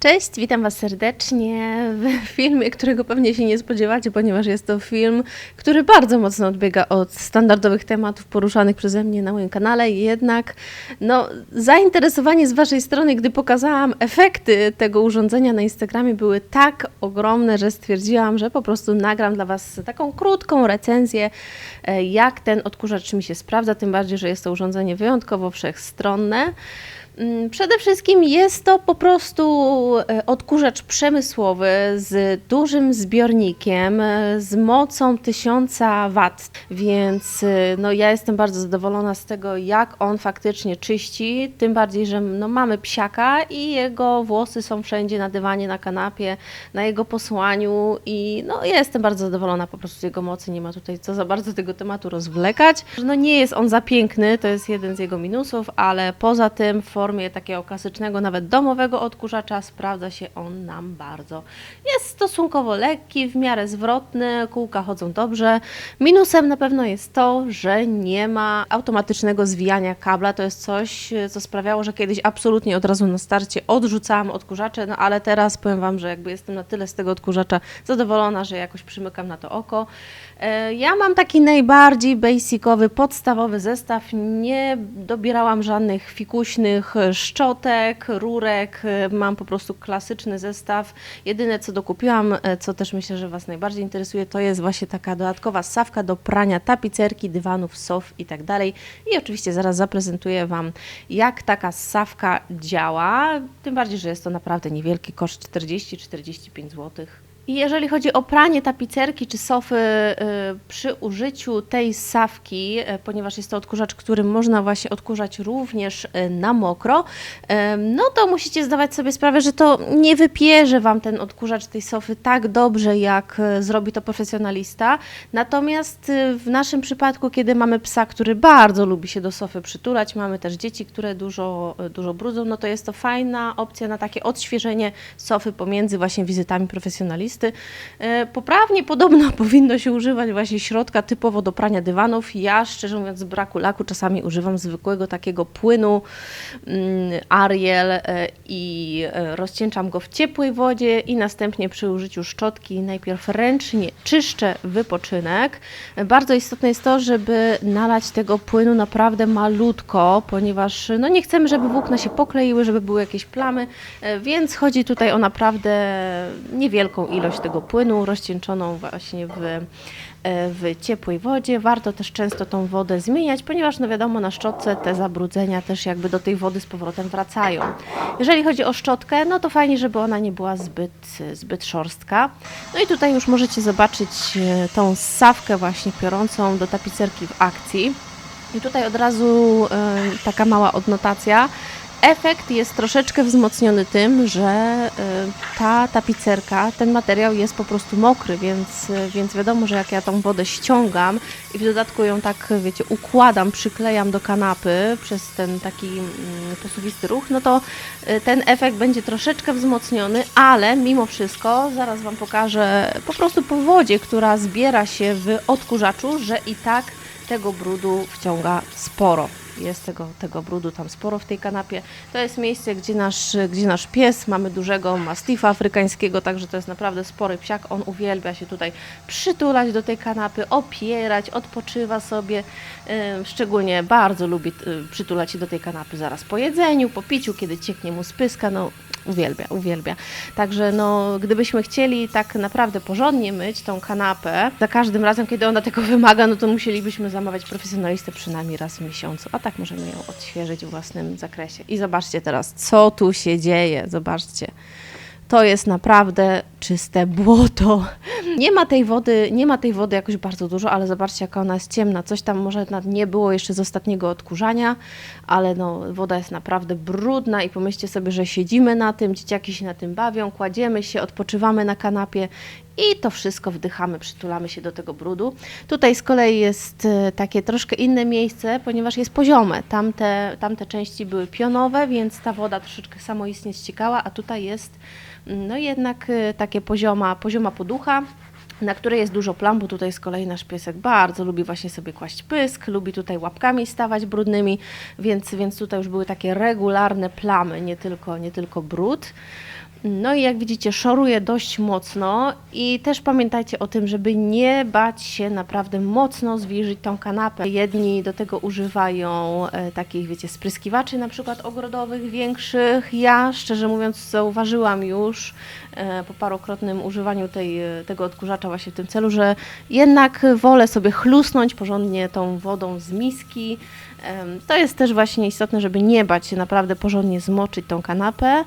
Cześć, witam Was serdecznie w filmie, którego pewnie się nie spodziewacie, ponieważ jest to film, który bardzo mocno odbiega od standardowych tematów poruszanych przeze mnie na moim kanale. Jednak no, zainteresowanie z Waszej strony, gdy pokazałam efekty tego urządzenia na Instagramie, były tak ogromne, że stwierdziłam, że po prostu nagram dla Was taką krótką recenzję, e, jak ten odkurzacz mi się sprawdza. Tym bardziej, że jest to urządzenie wyjątkowo wszechstronne. Mm, Przede wszystkim jest to po prostu e, odkurzacz przemysłowy z dużym zbiornikiem, e, z mocą 1000 W, więc e, no, ja jestem bardzo zadowolona z tego, jak on faktycznie czyści, tym bardziej, że no, mamy psiaka i jego włosy są wszędzie na dywanie, na kanapie, na jego posłaniu i no, ja jestem bardzo zadowolona po prostu z jego mocy, nie ma tutaj co za bardzo tego tematu rozwlekać. No, nie jest on za piękny, to jest jeden z jego minusów, ale poza tym formie takiego klasycznego, nawet domowego odkurzacza sprawdza się on nam bardzo. Jest stosunkowo lekki, w miarę zwrotny, kółka chodzą dobrze. Minusem na pewno jest to, że nie ma automatycznego zwijania kabla. To jest coś, co sprawiało, że kiedyś absolutnie od razu na starcie odrzucałam odkurzacze, no ale teraz powiem Wam, że jakby jestem na tyle z tego odkurzacza zadowolona, że jakoś przymykam na to oko. E, Ja mam taki najbardziej basicowy, podstawowy zestaw. Nie dobierałam żadnych fikuśnych szczotek, rurek. E, Mam po prostu klasyczny zestaw. Jedyne co dokupiłam, e, co też myślę, że Was najbardziej interesuje, to jest właśnie taka dodatkowa sawka do prania tapicerki, dywanów, sof i tak dalej. I oczywiście zaraz zaprezentuję Wam, jak taka sawka działa. Tym bardziej, że jest to naprawdę niewielki koszt 40-45 złotych. I jeżeli chodzi o pranie tapicerki czy sofy y, przy użyciu tej sawki, y, ponieważ jest to odkurzacz, którym można właśnie odkurzać również y, na mokro, no to musicie zdawać sobie sprawę, że to nie wypierze Wam ten odkurzacz tej sofy tak dobrze, jak zrobi to profesjonalista. Natomiast w naszym przypadku, kiedy mamy psa, który bardzo lubi się do sofy przytulać, mamy też dzieci, które dużo, dużo brudzą, no to jest to fajna opcja na takie odświeżenie sofy pomiędzy właśnie wizytami profesjonalisty. E, Poprawnie podobno powinno się używać właśnie środka typowo do prania dywanów. Ja szczerze mówiąc z braku laku czasami używam zwykłego takiego płynu mm, Ariel e, i e, rozcieńczam go w ciepłej wodzie i następnie przy użyciu szczotki najpierw ręcznie czyszczę wypoczynek. Bardzo istotne jest to, żeby nalać tego płynu naprawdę malutko, ponieważ no nie chcemy, żeby włókna się pokleiły, żeby były jakieś plamy, więc chodzi tutaj o naprawdę niewielką ilość tego płynu rozcieńczoną właśnie w, e, w ciepłej wodzie. Warto też często tą wodę zmieniać, ponieważ no wiadomo na szczotce te zabrudzenia też jakby do tej wody z powrotem wracają. Jeżeli chodzi o szczotkę, no to fajnie, żeby ona nie była zbyt, zbyt szorstka. No i tutaj już możecie zobaczyć e, tą sawkę właśnie piorącą do tapicerki w akcji. I tutaj od razu e, taka mała odnotacja. Efekt jest troszeczkę wzmocniony tym, że e, ta tapicerka, ten materiał jest po prostu mokry, więc, e, więc wiadomo, że jak ja tą wodę ściągam i w dodatku ją tak, wiecie, układam, przyklejam do kanapy przez ten taki mm, posuwisty ruch, no to e, ten efekt będzie troszeczkę wzmocniony, ale mimo wszystko, zaraz Wam pokażę po prostu po wodzie, która zbiera się w odkurzaczu, że i tak tego brudu wciąga sporo. Jest tego, tego brudu tam sporo w tej kanapie. To jest miejsce, gdzie nasz, gdzie nasz pies, mamy dużego mastifa afrykańskiego, także to jest naprawdę spory psiak. On uwielbia się tutaj przytulać do tej kanapy, opierać, odpoczywa sobie. Szczególnie bardzo lubi y, przytulać się do tej kanapy zaraz po jedzeniu, po piciu, kiedy cieknie mu spyska. No, uwielbia, uwielbia. Także no, gdybyśmy chcieli tak naprawdę porządnie myć tą kanapę, za każdym razem, kiedy ona tego wymaga, no to musielibyśmy zamawiać profesjonalistę przynajmniej raz w miesiącu, a tak możemy ją odświeżyć w własnym zakresie. I zobaczcie teraz, co tu się dzieje, zobaczcie. To jest naprawdę czyste błoto. Nie ma tej wody, nie ma tej wody jakoś bardzo dużo, ale zobaczcie jaka ona jest ciemna. Coś tam może nie było jeszcze z ostatniego odkurzania, ale no, woda jest naprawdę brudna i pomyślcie sobie, że siedzimy na tym, dzieciaki się na tym bawią, kładziemy się, odpoczywamy na kanapie i to wszystko wdychamy, przytulamy się do tego brudu. Tutaj z kolei jest e, takie troszkę inne miejsce, ponieważ jest poziome. Tamte, tamte części były pionowe, więc ta woda troszeczkę samoistnie ściekała, a tutaj jest mm, no jednak e, takie pozioma, pozioma poducha na której jest dużo plam, bo tutaj z kolei nasz piesek bardzo lubi właśnie sobie kłaść pysk, lubi tutaj łapkami stawać brudnymi, więc, więc tutaj już były takie regularne plamy, nie tylko, nie tylko brud. No i jak widzicie, szoruje dość mocno i też pamiętajcie o tym, żeby nie bać się naprawdę mocno zwilżyć tą kanapę. Jedni do tego używają e, takich, wiecie, spryskiwaczy na przykład ogrodowych, większych. Ja, szczerze mówiąc, zauważyłam już e, po parokrotnym używaniu tej, e, tego odkurzacza właśnie w tym celu, że jednak wolę sobie chlusnąć porządnie tą wodą z miski. To jest też właśnie istotne, żeby nie bać się naprawdę porządnie zmoczyć tą kanapę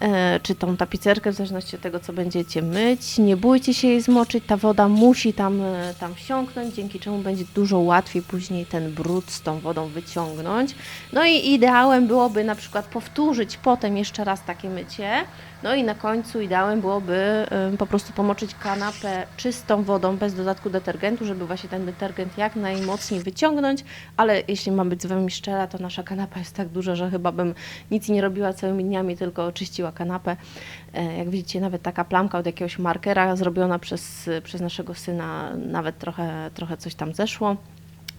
e, czy tą tapicerkę, w zależności od tego, co będziecie myć. Nie bójcie się jej zmoczyć, ta woda musi tam, e, tam wsiąknąć, dzięki czemu będzie dużo łatwiej później ten brud z tą wodą wyciągnąć. No i ideałem byłoby na przykład powtórzyć potem jeszcze raz takie mycie. No i na końcu ideałem byłoby po prostu pomoczyć kanapę czystą wodą bez dodatku detergentu, żeby właśnie ten detergent jak najmocniej wyciągnąć, ale jeśli mam być z Wami szczera, to nasza kanapa jest tak duża, że chyba bym nic nie robiła całymi dniami, tylko czyściła kanapę. E, Jak widzicie, nawet taka plamka od jakiegoś markera zrobiona przez, przez naszego syna, nawet trochę, trochę coś tam zeszło.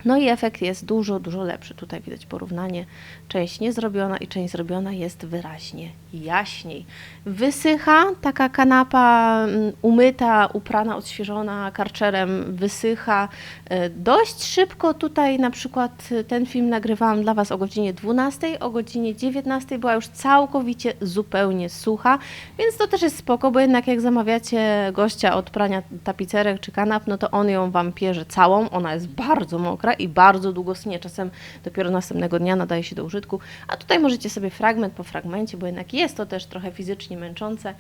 No i efekt jest dużo, dużo lepszy. Tutaj widać porównanie. Część niezrobiona i część zrobiona jest wyraźnie jaśniej. Wysycha taka kanapa mm, umyta, uprana, odświeżona karczerem, wysycha e, dość szybko. Tutaj na przykład e, ten film nagrywałam dla Was o godzinie 12, o godzinie 19 była już całkowicie zupełnie sucha, więc to też jest spoko, bo jednak jak zamawiacie gościa od prania tapicerek czy kanap, no to on ją Wam pierze całą, ona jest bardzo mokra i bardzo długo snie, czasem dopiero następnego dnia nadaje się do użytku, a tutaj możecie sobie fragment po fragmencie, bo jednak jest to też trochę fizycznie męczące,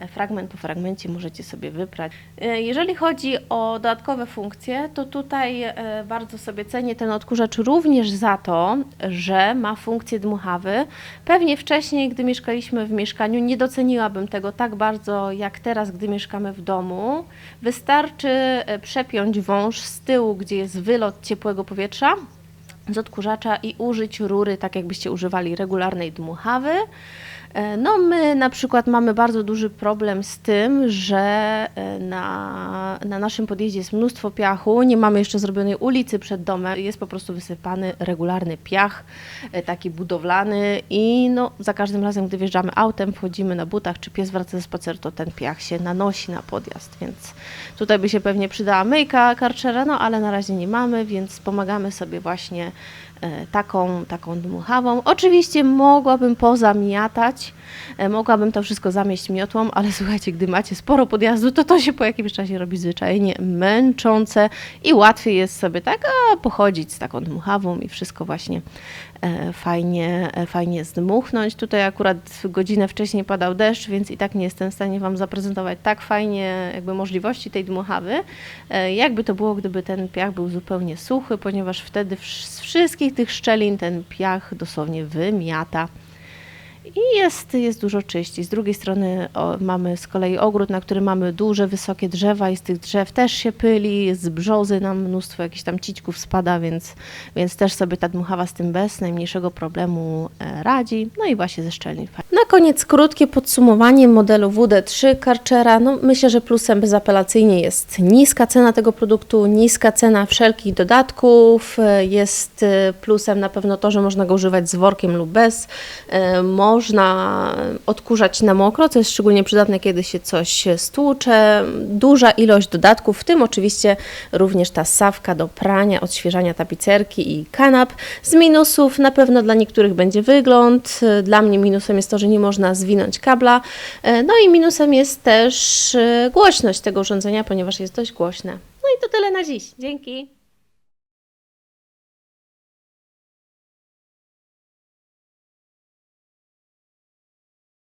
E, fragment po fragmencie możecie sobie wyprać. E, Jeżeli chodzi o dodatkowe funkcje, to tutaj e, bardzo sobie cenię ten odkurzacz również za to, że ma funkcję dmuchawy. Pewnie wcześniej, gdy mieszkaliśmy w mieszkaniu, nie doceniłabym tego tak bardzo jak teraz, gdy mieszkamy w domu. Wystarczy przepiąć wąż z tyłu, gdzie jest wylot ciepłego powietrza z odkurzacza i użyć rury, tak jakbyście używali regularnej dmuchawy. E, No my na przykład mamy bardzo duży problem z tym, że e, na, na naszym podjeździe jest mnóstwo piachu, nie mamy jeszcze zrobionej ulicy przed domem, jest po prostu wysypany regularny piach, e, taki budowlany i no za każdym razem, gdy wjeżdżamy autem, wchodzimy na butach, czy pies wraca ze spaceru, to ten piach się nanosi na podjazd, więc tutaj by się pewnie przydała myjka karczera, no ale na razie nie mamy, więc pomagamy sobie właśnie e, taką, taką dmuchawą. Oczywiście mogłabym pozamiatać, e, mogłabym to wszystko zamieść miotłą, ale słuchajcie, gdy macie sporo podjazdu, to to się po jakimś czasie robi zwyczajnie męczące i łatwiej jest sobie tak a, pochodzić z taką dmuchawą i wszystko właśnie fajnie, e, fajnie zdmuchnąć. Tutaj akurat godzinę wcześniej padał deszcz, więc i tak nie jestem w stanie Wam zaprezentować tak fajnie jakby możliwości tej dmuchawy, e, jakby to było, gdyby ten piach był zupełnie suchy, ponieważ wtedy z wszystkich tych szczelin ten piach dosłownie wymiata. I jest, jest dużo czyściej. Z drugiej strony o, mamy z kolei ogród, na którym mamy duże, wysokie drzewa i z tych drzew też się pyli, z brzozy nam mnóstwo jakichś tam cićków spada, więc, więc też sobie ta dmuchawa z tym bez najmniejszego problemu e, radzi. No i właśnie ze szczelin. Na koniec krótkie podsumowanie modelu WD3 Karchera. No, myślę, że plusem bezapelacyjnie jest niska cena tego produktu, niska cena wszelkich dodatków. E, Jest e, plusem na pewno to, że można go używać z workiem lub bez. Można odkurzać na mokro, co jest szczególnie przydatne, kiedy się coś stłucze. Duża ilość dodatków, w tym oczywiście również ta sawka do prania, odświeżania tapicerki i kanap. Z minusów na pewno dla niektórych będzie wygląd. Dla mnie minusem jest to, że nie można zwinąć kabla. No i minusem jest też e, głośność tego urządzenia, ponieważ jest dość głośne. No i to tyle na dziś. Dzięki.